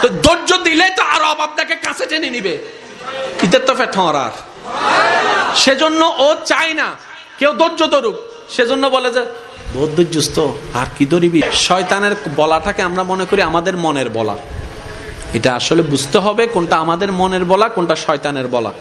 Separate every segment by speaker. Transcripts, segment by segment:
Speaker 1: তো ধৈর্য দিলে তো আরও আপনাকে কাছে টেনে নিবে। ইতের তো ফেট আর সেজন্য ও চায় না, কেউ ধৈর্য ধরুক। সেজন্য বলে যে বহুত ধৈর্যস্ত আর কি ধরিবি? শয়তানের বলাটাকে আমরা মনে করি আমাদের মনের বলা। এটা আসলে বুঝতে হবে কোনটা আমাদের মনের বলা, কোনটা শয়তানের বলা।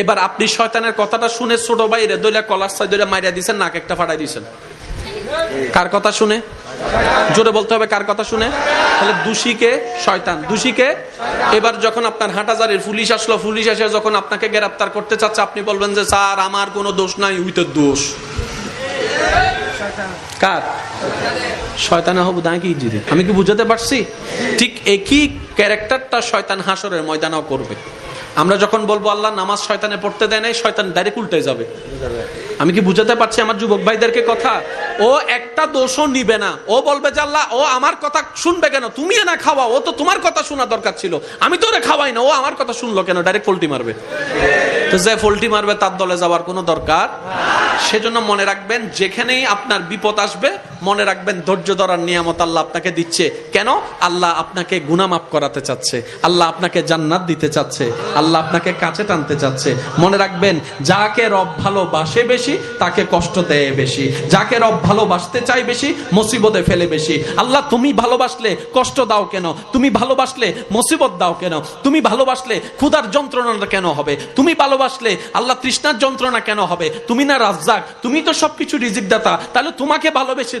Speaker 1: এবার আপনি শয়তানের কথাটা শুনে ছোট বাইরে দইলা কলার সাই দইলা মাইরা দিছেন, নাক একটা ফাটাই দিছেন। কার কথা শুনে? জোরে বলতে হবে কার কথা শুনে? তাহলে দোষীকে শয়তান, দোষীকে? এবার যখন আপনার হাটাজারের পুলিশ আসলো, পুলিশ এসে যখন আপনাকে গ্রেপ্তার করতে চাচ্ছে, আপনি বলবেন যে, স্যার, আমার কোনো দোষ নাই উইতের দোষ। কার? শয়তানা হবু দাঁড়িয়ে কি জিরে আমি কি বুঝাতে পারছি? ঠিক একই ক্যারেক্টারটা শয়তান হাসরের ময়দানও করবে। আমরা যখন বলব, আল্লাহ নামাজ শয়তানে পড়তে দেয় নাই, শয়তান ডাইরেক্ট উল্টে যাবে। আমি কি বুঝাতে পারছি আমার যুবক ভাইদেরকে কথা? ও একটা দোষও নিবে না। ও বলবে আল্লাহ, ও আমার কথা শুনবে কেন? তুমি না খাওয়া, ও তো তোমার কথা শোনা দরকার ছিল। আমি তো ওরে খাওয়াই না, ও আমার কথা শুনলো কেন? ডাইরেক্ট পোল্টি মারবে। তো যে পোল্টি মারবে, তার দলে যাওয়ার কোনো দরকার সেজন্য মনে রাখবেন, যেখানেই আপনার বিপদ আসবে মনে রাখবেন, ধৈর্য ধরার নিয়ামত আল্লাহ আপনাকে দিচ্ছে। কেন? আল্লাহ আপনাকে গুনামাপ করাতে চাচ্ছে। আল্লাহ আপনাকে জান্নাত দিতে চাচ্ছে। আল্লাহ আপনাকে কাছে টানতে চাচ্ছে। মনে রাখবেন, যাকে রব ভালোবাসে বেশি, তাকে কষ্ট দেয় বেশি। যাকে রব ভালোবাসতে চাই বেশি, মুসিবতে ফেলে বেশি। আল্লাহ, তুমি ভালোবাসলে কষ্ট দাও কেন? তুমি ভালোবাসলে মুসিবত দাও কেন? তুমি ভালোবাসলে ক্ষুধার যন্ত্রণা কেন হবে? তুমি ভালোবাসলে আল্লাহ তৃষ্ণার যন্ত্রণা কেন হবে? তুমি না রাজ্জাক, তুমি তো সবকিছু রিজিক দাতা। তাহলে তোমাকে ভালোবেসে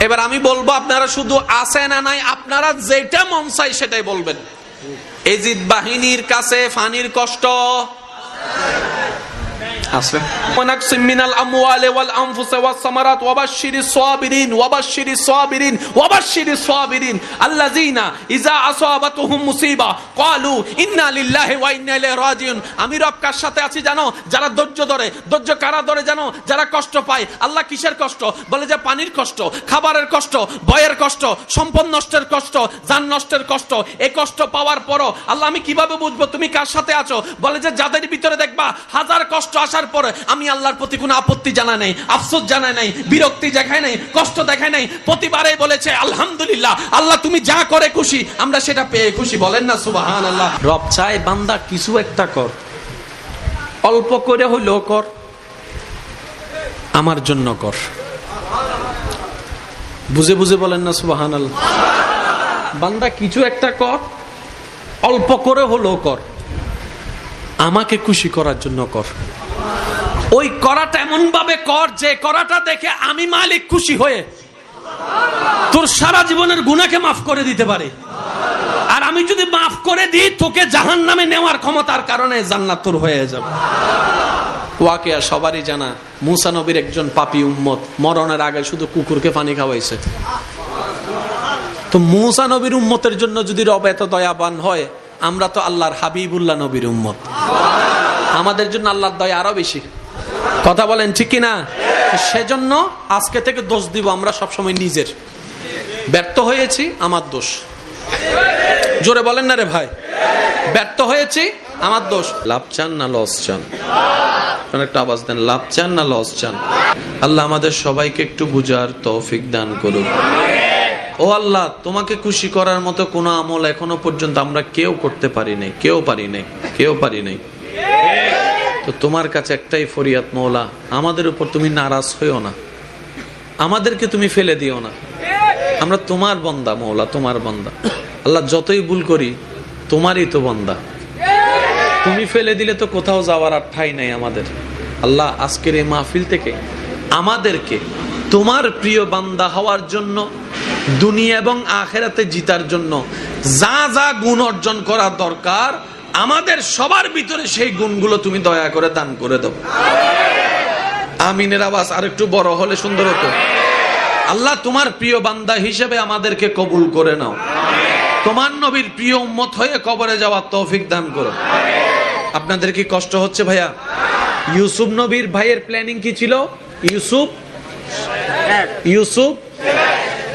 Speaker 1: এবার আমি বলব, আপনারা শুধু আছে না নাই, আপনারা যেটা মন চাই সেটাই বলবেন। এজিদ বাহিনীর কাছে ফানির কষ্ট। আমি সাথে আছি জানো, যারা ধৈর্য ধরে, ধৈর্য কারা ধরে জানো? যারা কষ্ট পায়, আল্লাহ কিসের কষ্ট? বলে যে পানির কষ্ট, খাবারের কষ্ট ভয়ের কষ্ট, সম্পদ নষ্টের কষ্ট, যান নষ্টের কষ্ট, এ কষ্ট পাওয়ার পরও আল্লাহ আমি কীভাবে বুঝব? তুমি কার সাথে আছো? বলে যে যাদের ভিতরে দেখবা, হাজার কষ্ট আসার পরে আমি আল্লাহর প্রতি কোনো আপত্তি জানা নেই, আফসোস জানা নাই, বিরক্তি দেখায় নাই, কষ্ট দেখায় নাই। প্রতিবারে বলেছে, আলহামদুলিল্লাহ, আল্লাহ তুমি যা করে খুশি, আমরা সেটা পেয়ে খুশি। বলেন না সুবাহান আল্লাহ রব চায় বান্দা কিছু একটা কর, অল্প করে হইলেও কর, আমার জন্য কর। বুঝে বুঝে বলেন না সুবাহান আল্লাহ বান্দা কিছু একটা কর, অল্প করে হলেও কর, আমাকে খুশি করার জন্য কর। ওই করাটা এমন ভাবে কর যে করাটা দেখে আমি মালিক খুশি হয়ে তোর সারা জীবনের গুণাকে মাফ করে দিতে পারে। আর আমি যদি মাফ করে দিই, তোকে জাহান নামে নেওয়ার ক্ষমতার কারণে জান্নাত তোর হয়ে যাবে। ওয়াকিয়া সবারই জানা, মুসা নবীর একজন পাপি উম্মত, মরণের আগে শুধু কুকুরকে পানি খাওয়াইছে। তো মুসা নবীর উম্মতের জন্য যদি রব এত দয়াবান হয়, আমরা তো আল্লাহর হাবিবুল্লাহ নবীর উম্মত। আমাদের জন্য আল্লাহর দয়া আরও বেশি। কথা বলেন, ঠিক কিনা? সেজন্য আজকে থেকে দোষ দিব আমরা সবসময় নিজের। ব্যর্থ হয়েছি, আমার দোষ। জোরে বলেন না রে ভাই। ব্যর্থ হয়েছি, আমার দোষ। লাভ চান না, লস চান? একটা আওয়াজ দেন, লাভ চান না, লস চান? আল্লাহ আমাদের সবাইকে একটু বুঝার তৌফিক দান করুক। ও আল্লাহ, তোমাকে খুশি করার মতো কোনো আমল এখনও পর্যন্ত আমরা কেউ করতে পারি নাই, কেউ পারি নাই, কেউ পারি নাই। তো তোমার কাছে একটাই ফরিয়াত মৌলা, আমাদের উপর তুমি নারাজ হইও না। আমাদেরকে তুমি ফেলে দিও না। আমরা তোমার বন্দা, মৌলা, তোমার বন্দা। আল্লাহ, যতই ভুল করি, তোমারই তো বন্দা। তুমি ফেলে দিলে তো কোথাও যাওয়ার আর ঠাই নাই আমাদের। আল্লাহ, আজকের এই মাহফিল থেকে আমাদেরকে তোমার প্রিয় বান্দা হওয়ার জন্য, দুনিয়া এবং আখেরাতে জিতার জন্য যা যা গুণ অর্জন করা দরকার আমাদের সবার ভিতরে সেই গুণগুলো তুমি দয়া করে দান করে দাও। আমিনের আওয়াজ আর একটু বড় হলে সুন্দর হতো। আল্লাহ তোমার প্রিয় বান্দা হিসেবে আমাদেরকে কবুল করে নাও। তোমার নবীর প্রিয় উম্মত হয়ে কবরে যাওয়ার তৌফিক দান করো। আপনাদের কি কষ্ট হচ্ছে ভাইয়া? ইউসুফ নবীর ভাইয়ের প্ল্যানিং কি ছিল? ইউসুফ? ইউসুফ?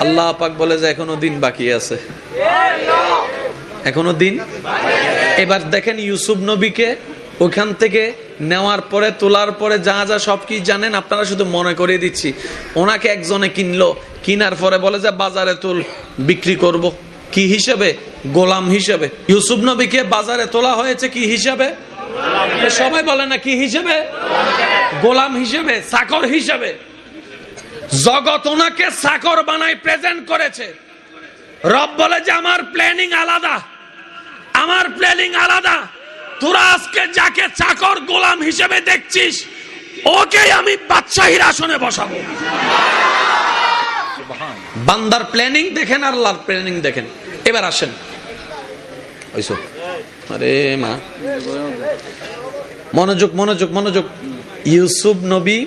Speaker 1: আল্লাহ পাক বলে যে এখনও দিন বাকি আছে। এখনও দিন? এবার দেখেন ইউসুফ নবীকে ওখান থেকে নেওয়ার পরে, তোলার পরে যা যা সব কি জানেন? আপনারা শুধু মনে করে দিচ্ছি। ওনাকে একজনে কিনলো। কিনার পরে বলে যে, বাজারে তুল, বিক্রি করব। কি হিসেবে? গোলাম হিসেবে। ইউসুফ নবীকে বাজারে তোলা হয়েছে কি হিসেবে? সবাই বলে না, কি হিসেবে? গোলাম হিসেবে চাকর হিসেবে। জগৎ ওনাকে চাকর বানাই প্রেজেন্ট করেছে। রব বলে যে, আমার প্ল্যানিং আলাদা। আমার প্ল্যানিং আলাদা। তোরা আজকে যাকে চাকর গোলাম হিসেবে দেখছিস ওকে আমি বাদশাহীর আসনে বসাবো। বান্দার প্ল্যানিং দেখেন আর আল্লাহর প্ল্যানিং দেখেন। এবার আসেন। ওইসব আরে মা। মনোযোগ মনোযোগ মনোযোগ। ইউসুফ নবী